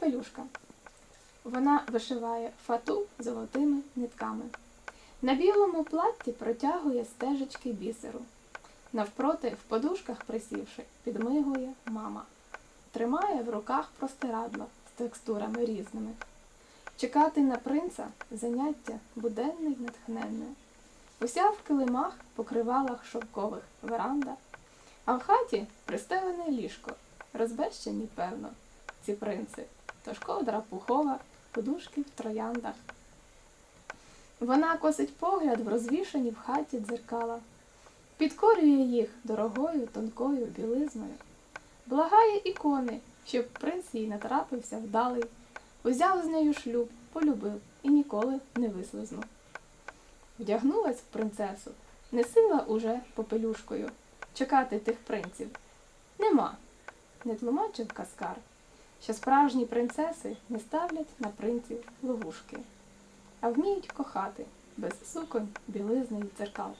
Попелюшка. Вона вишиває фату золотими нитками. На білому платті протягує стежечки бісеру. Навпроти, в подушках присівши, підмигує мама. Тримає в руках простирадло з текстурами різними. Чекати на принца заняття буденне й натхненне. Уся в килимах, покривалах шовкових веранда, а в хаті пристелене ліжко, розбещені, певно, ці принци, тож ковдра пухова, подушки в трояндах. Вона косить погляд в розвішані в хаті дзеркала, підкорює їх дорогою тонкою білизною, благає ікони, щоб принц їй не трапився вдалий, узяв з нею шлюб, полюбив і ніколи не вислизнув. Вдягнулась в принцесу, не сила уже попелюшкою чекати тих принців. Нема, не тлумачив каскар, що справжні принцеси не ставлять на принців ловушки, а вміють кохати без суконь, білизни й дзеркал.